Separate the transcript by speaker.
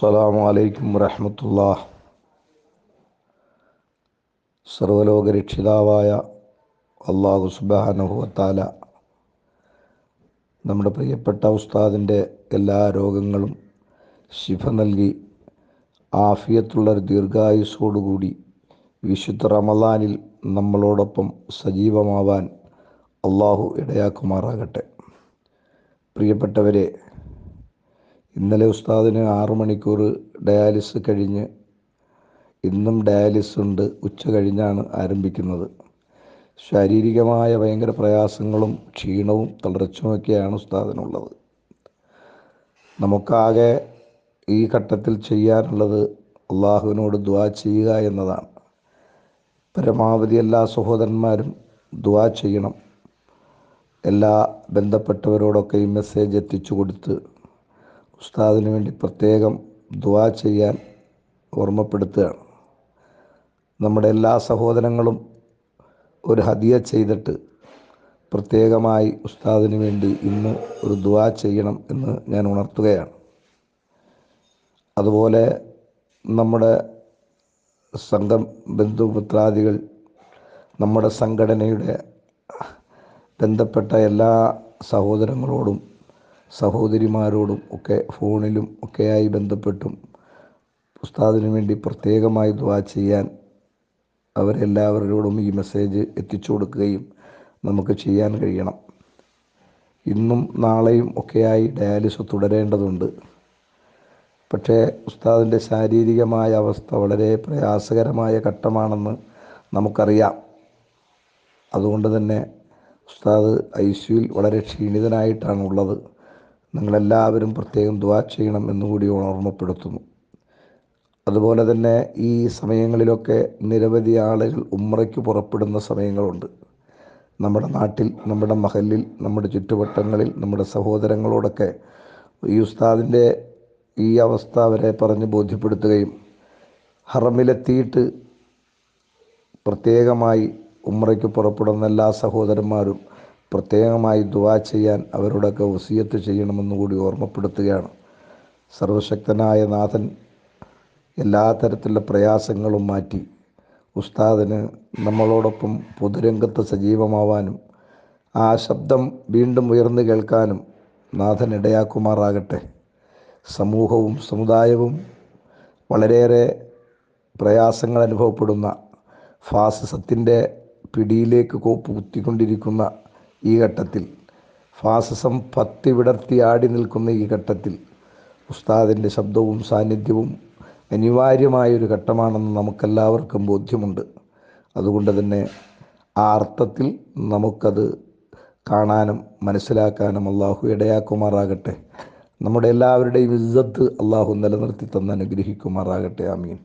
Speaker 1: അസ്സലാമു അലൈക്കും വറഹമത്തുള്ള സർവലോകരക്ഷിതാവായ അള്ളാഹു സുബാനുഭവത്താല നമ്മുടെ പ്രിയപ്പെട്ട ഉസ്താദിന്റെ എല്ലാ രോഗങ്ങളും ശിഫ നൽകി ആഫിയത്തുള്ള ഒരു ദീർഘായുസ്സോടുകൂടി വിശുദ്ധ റമദാനിൽ നമ്മളോടൊപ്പം സജീവമാവാൻ അള്ളാഹു ഇടയാക്കുമാറാകട്ടെ. പ്രിയപ്പെട്ടവരെ ഇന്നലെ ഉസ്താദിന് ആറു മണിക്കൂർ ഡയാലിസ് കഴിഞ്ഞ് ഇന്നും ഡയാലിസ് ഉണ്ട്. ഉച്ച കഴിഞ്ഞാണ് ആരംഭിക്കുന്നത്. ശാരീരികമായ ഭയങ്കര പ്രയാസങ്ങളും ക്ഷീണവും തളർച്ചയുമൊക്കെയാണ് ഉസ്താദിനുള്ളത്. നമുക്കാകെ ഈ ഘട്ടത്തിൽ ചെയ്യാനുള്ളത് അള്ളാഹുവിനോട് ദ്വാ ചെയ്യുക എന്നതാണ്. പരമാവധി എല്ലാ സഹോദരന്മാരും ദ്വാ ചെയ്യണം. എല്ലാ ബന്ധപ്പെട്ടവരോടൊക്കെ ഈ മെസ്സേജ് എത്തിച്ചു കൊടുത്ത് ഉസ്താദിന് വേണ്ടി പ്രത്യേകം ദുവാ ചെയ്യാൻ ഓർമ്മപ്പെടുത്തുകയാണ്. നമ്മുടെ എല്ലാ സഹോദരങ്ങളും ഒരു ഹദിയ ചെയ്തിട്ട് പ്രത്യേകമായി ഉസ്താദിന് വേണ്ടി ഇന്ന് ഒരു ദുവാ ചെയ്യണം എന്ന് ഞാൻ ഉണർത്തുകയാണ്. അതുപോലെ നമ്മുടെ സംഘം ബന്ധുപുത്രാദികൾ നമ്മുടെ സംഘടനയുടെ ബന്ധപ്പെട്ട എല്ലാ സഹോദരങ്ങളോടും സഹോദരിമാരോടും ഒക്കെ ഫോണിലും ഒക്കെയായി ബന്ധപ്പെട്ടും ഉസ്താദിന് വേണ്ടി പ്രത്യേകമായി ദ്വാ ചെയ്യാൻ അവരെല്ലാവരോടും ഈ മെസ്സേജ് എത്തിച്ചു കൊടുക്കുകയും നമുക്ക് ചെയ്യാൻ കഴിയണം. ഇന്നും നാളെയും ഒക്കെയായി ഡയാലിസ് തുടരേണ്ടതുണ്ട്. പക്ഷേ ഉസ്താദിന്റെ ശാരീരികമായ അവസ്ഥ വളരെ പ്രയാസകരമായ ഘട്ടമാണെന്ന് നമുക്കറിയാം. അതുകൊണ്ട് തന്നെ ഉസ്താദ് ഐ സിയുയിൽ വളരെ ക്ഷീണിതനായിട്ടാണ് ഉള്ളത് നിങ്ങളെല്ലാവരും പ്രത്യേകം ദ്വാ ചെയ്യണം എന്നുകൂടി ഓർമ്മപ്പെടുത്തുന്നു. അതുപോലെ തന്നെ ഈ സമയങ്ങളിലൊക്കെ നിരവധി ആളുകൾ ഉമ്രയ്ക്ക് പുറപ്പെടുന്ന സമയങ്ങളുണ്ട്. നമ്മുടെ നാട്ടിൽ നമ്മുടെ മഹലിൽ നമ്മുടെ ചുറ്റുവട്ടങ്ങളിൽ നമ്മുടെ സഹോദരങ്ങളോടൊക്കെ ഈ ഉസ്താദിന്റെ ഈ അവസ്ഥ അവരെ പറഞ്ഞ് ബോധ്യപ്പെടുത്തുകയും ഹറമിലെത്തിയിട്ട് പ്രത്യേകമായി ഉമ്രയ്ക്ക് പുറപ്പെടുന്ന എല്ലാ സഹോദരന്മാരും പ്രത്യേകമായി ദുവാ ചെയ്യാൻ അവരോടൊക്കെ വസീയത്ത് ചെയ്യണമെന്ന് കൂടി ഓർമ്മപ്പെടുത്തുകയാണ്. സർവശക്തനായ നാഥൻ എല്ലാ തരത്തിലുള്ള പ്രയാസങ്ങളും മാറ്റി. ഉസ്താദിന് നമ്മളോടൊപ്പം പൊതുരംഗത്ത് സജീവമാവാനും ആ ശബ്ദം വീണ്ടും ഉയർന്നു കേൾക്കാനും നാഥൻ ഇടയാക്കുമാറാകട്ടെ. സമൂഹവും സമുദായവും വളരെയേറെ പ്രയാസങ്ങൾ അനുഭവപ്പെടുന്ന ഫാസിസത്തിന്റെ പിടിയിലേക്ക് കോപ്പ് കുത്തിക്കൊണ്ടിരിക്കുന്ന ഈ ഘട്ടത്തിൽ. ഫാസിസം പത്തി വിടർത്തി ആടി നിൽക്കുന്ന ഈ ഘട്ടത്തിൽ ഉസ്താദിന്റെ ശബ്ദവും സാന്നിധ്യവും അനിവാര്യമായൊരു ഘട്ടമാണെന്ന് നമുക്കെല്ലാവർക്കും ബോധ്യമുണ്ട്. അതുകൊണ്ട് തന്നെ ആ അർത്ഥത്തിൽ നമുക്കത് കാണാനും മനസ്സിലാക്കാനും അള്ളാഹു ഇടയാക്കുമാറാകട്ടെ. നമ്മുടെ എല്ലാവരുടെയും ഇജ്ജത്ത് അള്ളാഹു നിലനിർത്തി തന്ന് അനുഗ്രഹിക്കുമാറാകട്ടെ. ആമീൻ.